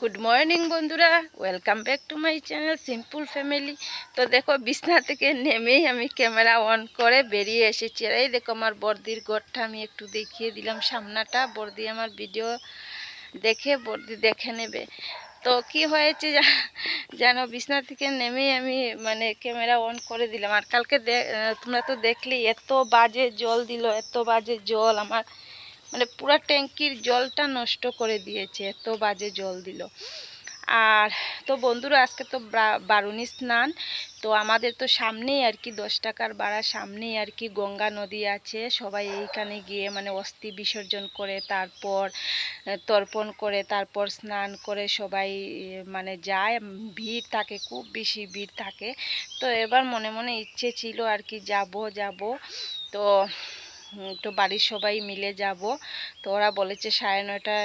Good morning বন্ধুরা। Welcome back to my channel simple family তো দেখো, বিছনা থেকে নেমেই আমি ক্যামেরা অন করে বেরিয়ে এসেছি। আর এই দেখো, আমার বর্দির ঘরটা আমি একটু দেখিয়ে দিলাম সামনাটা। বর্দি আমার ভিডিও দেখে, বর্দি দেখে নেবে। তো কি হয়েছে যেন বিছনা থেকে নেমেই আমি মানে ক্যামেরা অন করে দিলাম। আর কালকে তোমরা তো দেখলি এত বাজে জল দিল, এত বাজে জল আমার। মানে পুরা ট্যাঙ্কির জলটা নষ্ট করে দিয়েছে, এত বাজে জল দিল। আর তো বন্ধুরা, আজকে তো বারুণী স্নান। তো আমাদের তো সামনেই আর কি, দশ টাকার বাড়া সামনেই আর কি গঙ্গা নদী আছে। সবাই এইখানে গিয়ে মানে অস্থি বিসর্জন করে, তারপর তর্পণ করে, তারপর স্নান করে সবাই মানে যায়। ভিড় থাকে, খুব বেশি ভিড় থাকে। তো এবার মনে মনে ইচ্ছে ছিল আর কি, যাব যাব। তো তো বাড়ির সবাই মিলে যাব। তো ওরা বলেছে সাড়ে নয়টা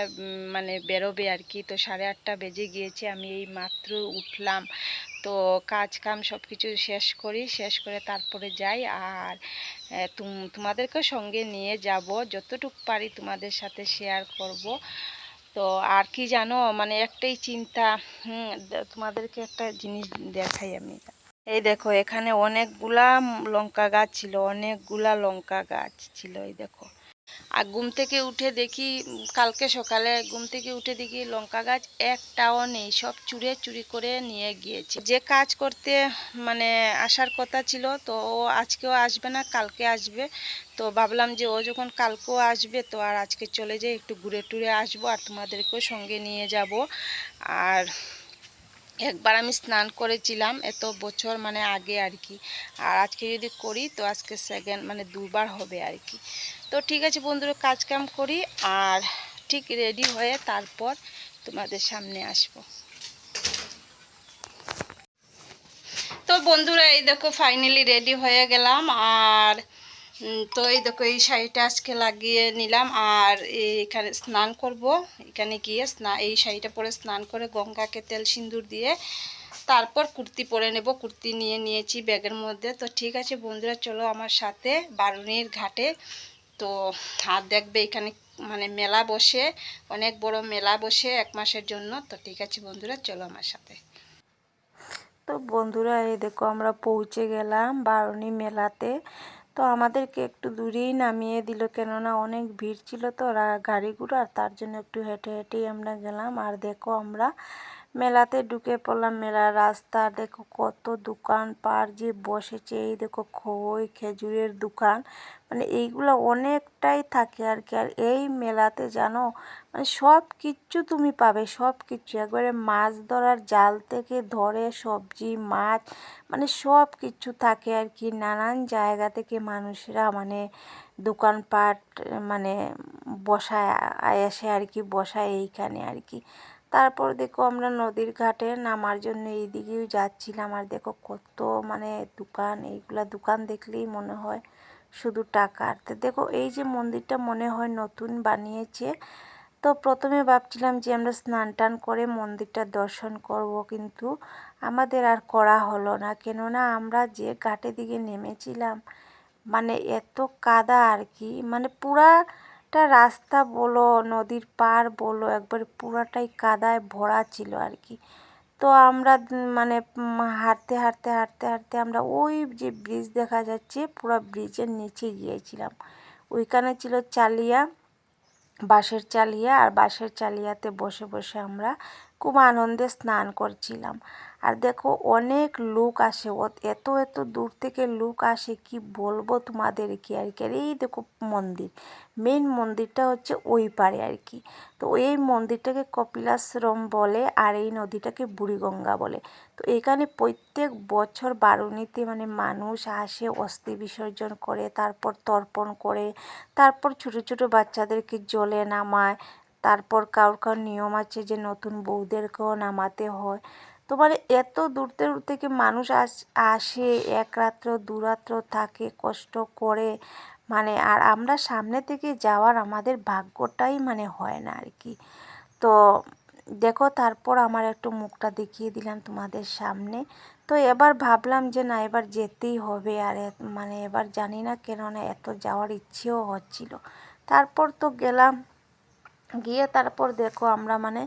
মানে বেরোবে আর কি। তো সাড়ে আটটা বেজে গিয়েছে আমি এই মাত্র উঠলাম। তো কাজ কাম সব কিছু শেষ করি শেষ করে তারপরে যাই। আর আহ, তুম- তোমাদেরকেও সঙ্গে নিয়ে যাব। যতটুকু পারি তোমাদের সাথে শেয়ার করব। তো আর কি জানো মানে একটাই চিন্তা তোমাদেরকে একটা জিনিস দেখাই আমি। এই দেখো, এখানে অনেকগুলা লঙ্কা গাছ ছিল, অনেকগুলা লঙ্কা গাছ ছিল, এই দেখো। আর ঘুম থেকে উঠে দেখি, কালকে সকালে ঘুম থেকে উঠে দেখি লঙ্কা গাছ একটাও নেই, সব চুরে চুরি করে নিয়ে গিয়েছে। যে কাজ করতে মানে আসার কথা ছিল, তো ও আজকেও আসবে না, কালকে আসবে। তো ভাবলাম যে ও যখন কালকেও আসবে, তো আর আজকে চলে যাই, একটু ঘুরে টুরে আসব আর তোমাদেরকেও সঙ্গে নিয়ে যাব। আর একবার আমি স্নান করেছিলাম এত বছর মানে আগে আর কি। আর আজকে যদি করি তো আজকে সেকেন্ড মানে দুবার হবে আর কি। তো ঠিক আছে বন্ধুরা, কাজ কাম করি আর ঠিক রেডি হয়ে তারপর তোমাদের সামনে আসব। তো বন্ধুরা, এই দেখো ফাইনালি রেডি হয়ে গেলাম আর তো এই দেখো, এই শাড়িটা আজকে লাগিয়ে নিলাম আর এখানে স্নান করব। এখানে গিয়ে স্না, এই শাড়িটা পরে স্নান করে গঙ্গাকে তেল সিঁদুর দিয়ে তারপর কুর্তি পরে নেব। কুর্তি নিয়ে নিয়েছি ব্যাগের মধ্যে। তো ঠিক আছে বন্ধুরা, চলো আমার সাথে বারুণীর ঘাটে। তো আর দেখবে এখানে মানে মেলা বসে, অনেক বড় মেলা বসে এক মাসের জন্য। তো ঠিক আছে বন্ধুরা, চলো আমার সাথে। তো বন্ধুরা, এই দেখো আমরা পৌঁছে গেলাম বারুণী মেলাতে। তো আমাদেরকে একটু দূরেই নামিয়ে দিল কেননা অনেক ভিড় ছিল তো গাড়িগুলো আর তার জন্য একটু হেঁটে হেঁটেই আমরা গেলাম। আর দেখো আমরা মেলাতে ঢুকে পড়লাম মেলার রাস্তা। দেখো কত দোকান পার যে বসেছে, এই দেখো খই, খেজুরের দোকান। মানে এইগুলো অনেকটাই থাকে আর কি। আর এই মেলাতে জানো মানে সব কিচ্ছু তুমি পাবে, সব কিছু একবারে মাছ ধরার জাল থেকে ধরে সবজি, মাছ মানে সব কিছু থাকে আর কি। নানান জায়গা থেকে মানুষরা মানে দোকানপাট মানে বসায়, আ- এসে আর কি বসায় এইখানে আর কি। তারপর দেখো আমরা নদীর ঘাটে নামার জন্য এই দিকেও যাচ্ছিলাম আর দেখো কত মানে দোকান, এইগুলা দোকান দেখলেই মনে হয় শুধু টাকার তো দেখো এই যে মন্দিরটা মনে হয় নতুন বানিয়েছে, তো প্রথমে ভাবছিলাম যে আমরা স্নান টান করে মন্দিরটা দর্শন করব, কিন্তু আমাদের আর করা হলো না। কেননা আমরা যে ঘাটে দিকে নেমেছিলাম মানে এত কাদা আর কি মানে পুরাটা রাস্তা বলো, নদীর পার বলো, একবার পুরাটাই কাদায় ভরা ছিল আর কি। তো আমরা মানে হাঁটতে হাঁটতে হাঁটতে হাঁটতে আমরা ওই যে ব্রিজ দেখা যাচ্ছে, পুরো ব্রিজের নিচে গিয়েছিলাম। ওইখানে ছিল চালিয়া, বাঁশের চালিয়া, আর বাঁশের চালিয়াতে বসে বসে আমরা খুব আনন্দে স্নান করছিলাম। আর দেখো অনেক লোক আসে ও- এত এত দূর থেকে লোক আসে, কি বলব তোমাদেরকে আর কি? আর এই দেখো মন্দির মেন মন্দিরটা হচ্ছে ওই পারে আর কি। তো এই মন্দিরটাকে কপিলাশ্রম বলে আর এই নদীটাকে বুড়িগঙ্গা বলে। তো এখানে প্রত্যেক বছর বারুণীতে মানে মানুষ আসে, অস্থি বিসর্জন করে, তারপর তর্পণ করে, তারপর ছোটো ছোটো বাচ্চাদেরকে জলে নামায়, তারপর কারোর কারোর নিয়ম আছে যে নতুন বউদেরকেও নামাতে হয়। তো মানে এত দূর দূর থেকে মানুষ আস, আসে, এক রাত্র, দু রাত্র থাকে, কষ্ট করে মানে আর আমরা সামনে থেকে যাওয়ার আমাদের ভাগ্যটাই মানে হয় না আর কি। তো দেখো তারপর আমার একটু মুখটা দেখিয়ে দিলাম তোমাদের সামনে। তো এবার ভাবলাম যে না, এবার যেতেই হবে আর মানে এবার জানি না কেননা এত যাওয়ার ইচ্ছেও হচ্ছিল। তারপর তো গেলাম, গিয়ে তারপর দেখো আমরা মানে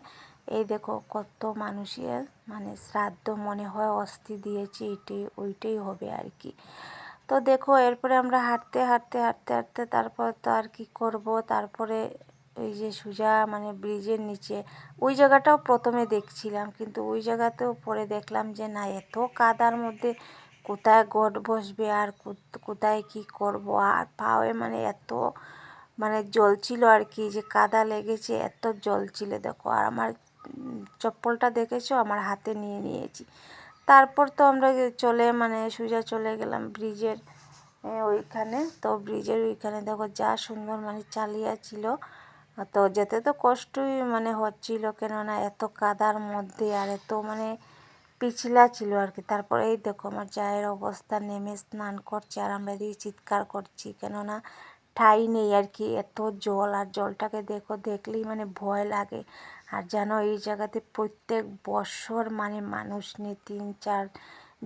এই দেখো কত মানুষের মানে শ্রাদ্ধ মনে হয় অস্থি দিয়েছি এটাই ওইটাই হবে আর কি। তো দেখো এরপরে আমরা হাঁটতে হাঁটতে হাঁটতে হাঁটতে তারপর তো আর কি করব? তারপরে এই যে সুজা মানে ব্রিজের নিচে, ওই জায়গাটাও প্রথমে দেখছিলাম, কিন্তু ওই জায়গাতেও পরে দেখলাম যে না, এত কাদার মধ্যে কোথায় গট বসবে আর কোথ- কোথায় কি করব? আর পাওয়ে মানে এত মানে জল ছিল আর কি যে কাদা লেগেছে, এত জল ছিল দেখো। আর আমার চপ্পলটা দেখেছ? আমার হাতে নিয়ে নিয়েছি। তারপর তো আমরা চলে মানে সোজা চলে গেলাম ব্রিজের ওইখানে। তো ব্রিজের ওইখানে দেখো যা সুন্দর মানে চালিয়া ছিল। তো যেতে তো কষ্টই মানে হচ্ছিল, কেননা এত কাদার মধ্যে আর এত মানে পিছলা ছিল আর কি। তারপরে এই দেখো আমার চায়ের অবস্থা, নেমে স্নান করছে আর আমরা এদিকে চিৎকার করছি, কেননা ঠাই নেই আর কি। এত জল আর জলটাকে দেখো, দেখলেই মানে ভয় লাগে। আর জানো এই জায়গাতে প্রত্যেক বছর মানে মানুষ নিয়ে তিন, চার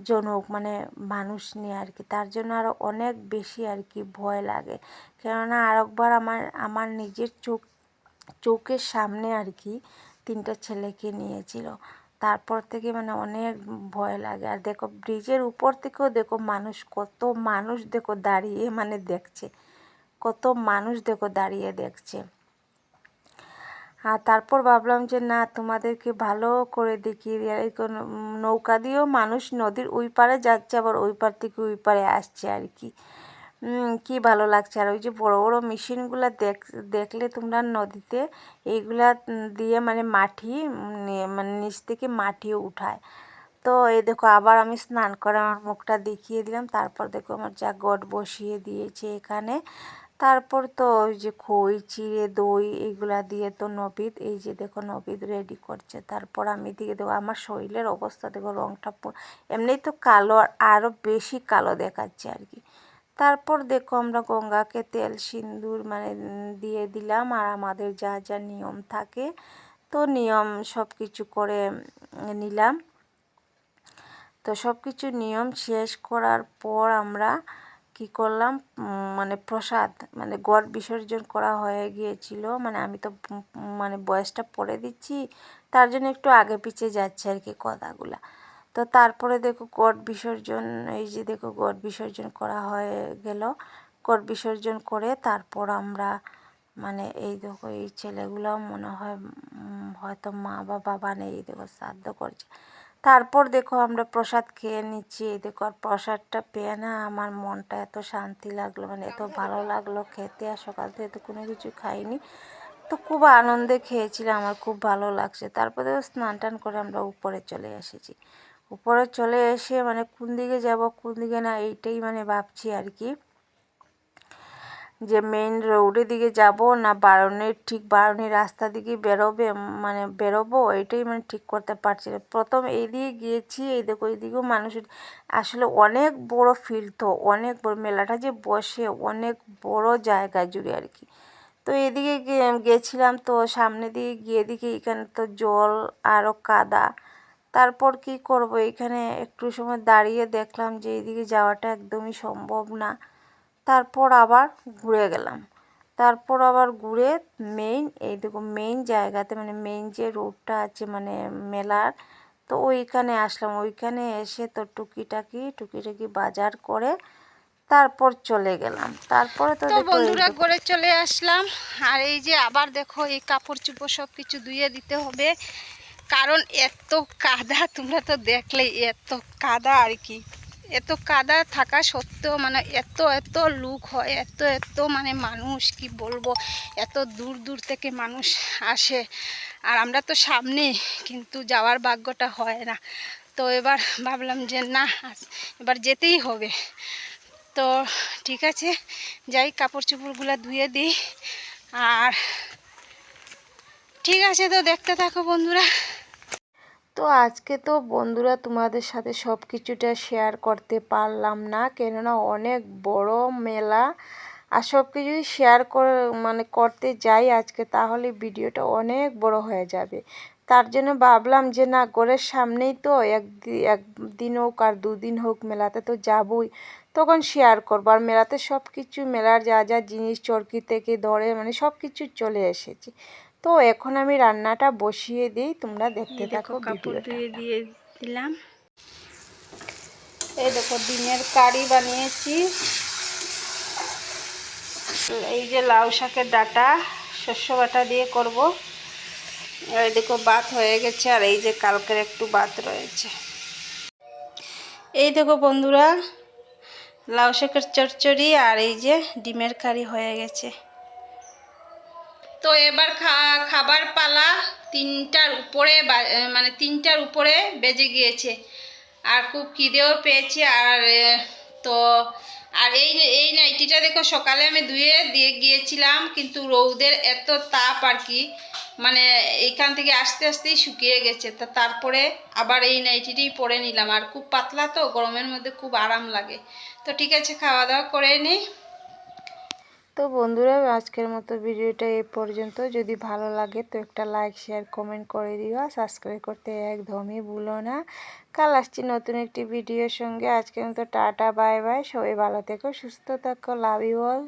জন হোক মানে মানুষ নিয়ে আর কি, তার জন্য আরও অনেক বেশি আর কি ভয় লাগে। কেননা আরেকবার আমার আমার নিজের চোখ, চোখের সামনে আর কি তিনটা ছেলেকে নিয়েছিল। তারপর থেকে মানে অনেক ভয় লাগে। আর দেখো ব্রিজের উপর থেকেও দেখো মানুষ, কত মানুষ দেখো দাঁড়িয়ে মানে দেখছে। কত মানুষ দেখো দাঁড়িয়ে দেখছে। আর তারপর ভাবলাম যে, না, তোমাদেরকে ভালো করে দেখিয়ে নৌকা দিয়েও মানুষ নদীর ওই পারে যাচ্ছে, আবার ওই পার থেকে ওই পারে আসছে আর কি। কি ভালো লাগছে। আর ওই যে বড় বড় মেশিনগুলো দেখ, দেখলে তোমরা নদীতে এইগুলা দিয়ে মানে মাটি মানে নিচ থেকে মাটিও উঠায়। তো এই দেখো, আবার আমি স্নান করে আমার মুখটা দেখিয়ে দিলাম। তারপর দেখো, আমার যা গট বসিয়ে দিয়েছে এখানে। তারপর তো ওই যে খই, চিড়ে, দই এইগুলা দিয়ে তো নবিদ, এই যে দেখো নবিদ রেডি করছে। তারপর আমি দিয়ে দেবো, আমার শরীরের অবস্থা দেখো রঙটা পুরো এমনিই তো কালো আর আরও বেশি কালো দেখাচ্ছে আর কি। তারপর দেখো আমরা গঙ্গাকে তেল সিন্দুর মানে দিয়ে দিলাম আর আমাদের যা যা নিয়ম থাকে, তো নিয়ম সব কিছু করে নিলাম। তো সব কিছু নিয়ম শেষ করার পর আমরা কি করলাম? মানে প্রসাদ মানে গড় বিসর্জন করা হয়ে গিয়েছিল। মানে আমি তো মানে বয়সটা পড়ে দিচ্ছি, তার জন্য একটু আগে পিছিয়ে যাচ্ছে আর কি কথাগুলা। তো তারপরে দেখো গড় বিসর্জন, এই যে দেখো গড় বিসর্জন করা হয়ে গেল। গড় বিসর্জন করে তারপর আমরা মানে এই দেখো এই ছেলেগুলো মনে হয় হয়তো মা বা বাবা নেই এই দেখো শ্রাদ্ধ করছে। তারপর দেখো আমরা প্রসাদ খেয়ে নিচ্ছি। এই দেখো, আর প্রসাদটা পেয়ে না আমার মনটা এত শান্তি লাগল মানে এত ভালো লাগল খেতে, আর সকাল থেকে তো কোনো কিছু খাইনি। তো খুব আনন্দে খেয়েছিলাম, আমার খুব ভালো লাগছে। তারপরে স্নান টান করে আমরা উপরে চলে এসেছি। উপরে চলে এসে মানে কোন দিকে যাব, কোন দিকে না, এইটাই মানে ভাবছি আর কি। যে মেইন রোডের দিকে যাব না বারণের, ঠিক বারণের রাস্তা দিকে বেরোবে মানে বেরোবো, এটাই মানে ঠিক করতে পারছি না। প্রথম এই দিকে গিয়েছি, এই দেখো এইদিকেও মানুষ আসলে অনেক বড় ফিল্ড তো, অনেক বড়, মেলাটা যে বসে অনেক বড় জায়গা জুড়ে আর কি। তো এদিকে গে- গেছিলাম তো সামনে দিকে গিয়ে দেখি এখানে তো জল আরও কাদা। তারপর কি করব? এখানে একটু সময় দাঁড়িয়ে দেখলাম যে এইদিকে যাওয়াটা একদমই সম্ভব না। তারপর আবার ঘুরে গেলাম। তারপর আবার ঘুরে মেইন এই দেখো মেইন জায়গাতে মানে মেইন যে রোডটা আছে মানে মেলার তো ওইখানে আসলাম। ওইখানে এসে তো টুকিটাকি টুকিটাকি বাজার করে তারপর চলে গেলাম। তারপরে তো বন্ধুরা করে চলে আসলাম। আর এই যে আবার দেখো এই কাপড় চোপড় সব কিছু ধুয়ে দিতে হবে। কারণ এত কাদা তোমরা তো দেখলেই এত কাদা আর কি। এত কাদা থাকা সত্ত্বেও মানে এত এত লুক হয়, এত এত মানে মানুষ, কি বলব? এত দূর দূর থেকে মানুষ আসে। আর আমরা তো সামনে কিন্তু যাওয়ার ভাগ্যটা হয় না। তো এবার ভাবলাম যে না এবার যেতেই হবে। তো ঠিক আছে, যাই কাপড় চোপড়গুলো ধুয়ে দিই। আর ঠিক আছে তো, দেখতে থাকো বন্ধুরা। তো আজকে তো বন্ধুরা তোমাদের সাথে সব কিছুটা শেয়ার করতে পারলাম না, কেননা অনেক বড় মেলা। আর সব কিছুই শেয়ার করে মানে করতে যাই আজকে, তাহলে ভিডিওটা অনেক বড় হয়ে যাবে। তার জন্য ভাবলাম যে, না, ঘরের সামনেই তো একদি একদিন হোক আর দুদিন হোক মেলাতে তো যাবই, তখন শেয়ার করব। আর মেলাতে সব কিছু মেলার যা যা জিনিস, চরকি থেকে ধরে মানে সব কিছু চলে এসেছে। তো এখন আমি রান্নাটা বসিয়ে দিই তোমরা দেখতে দেখো থাকো কাপড় ধুয়ে দিয়ে দিলাম এই দেখো ডিমের কারি বানিয়েছি। এই যে লাউ শাকের ডাটা শস্য বাটা দিয়ে করব। এই দেখো ভাত হয়ে গেছে আর এই যে কালকের একটু ভাত রয়েছে। এই দেখো বন্ধুরা লাউ শাকের চচ্চড়ি আর এই যে ডিমের কারি হয়ে গেছে। তো এবার খাবার পালা তিনটার উপরে মানে তিনটার উপরে বেজে গিয়েছে। আর খুব খিদেও পেয়েছি। আর তো, আর এই এই নাইটিটা দেখো, সকালে আমি ধুয়ে দিয়ে গিয়েছিলাম, কিন্তু রৌদের এত তাপ আর কি মানে এইখান থেকে আস্তে আস্তেই শুকিয়ে গেছে। তা তারপরে আবার এই নাইটিটাই পরে নিলাম। আর খুব পাতলা তো, গরমের মধ্যে খুব আরাম লাগে। তো ঠিক আছে, খাওয়া দাওয়া করে নিই তো বন্ধুরা, আজকের মতো ভিডিওটা এ পর্যন্ত। যদি ভালো লাগে তো একটা লাইক শেয়ার কমেন্ট করে দিও। সাবস্ক্রাইব করতে একদমই ভুলো না। কাল আসছি নতুন একটি ভিডিওর সঙ্গে। আজকের মতো টাটা বাই বাই সবাই ভালো থেকো, সুস্থ থাকো। Love you all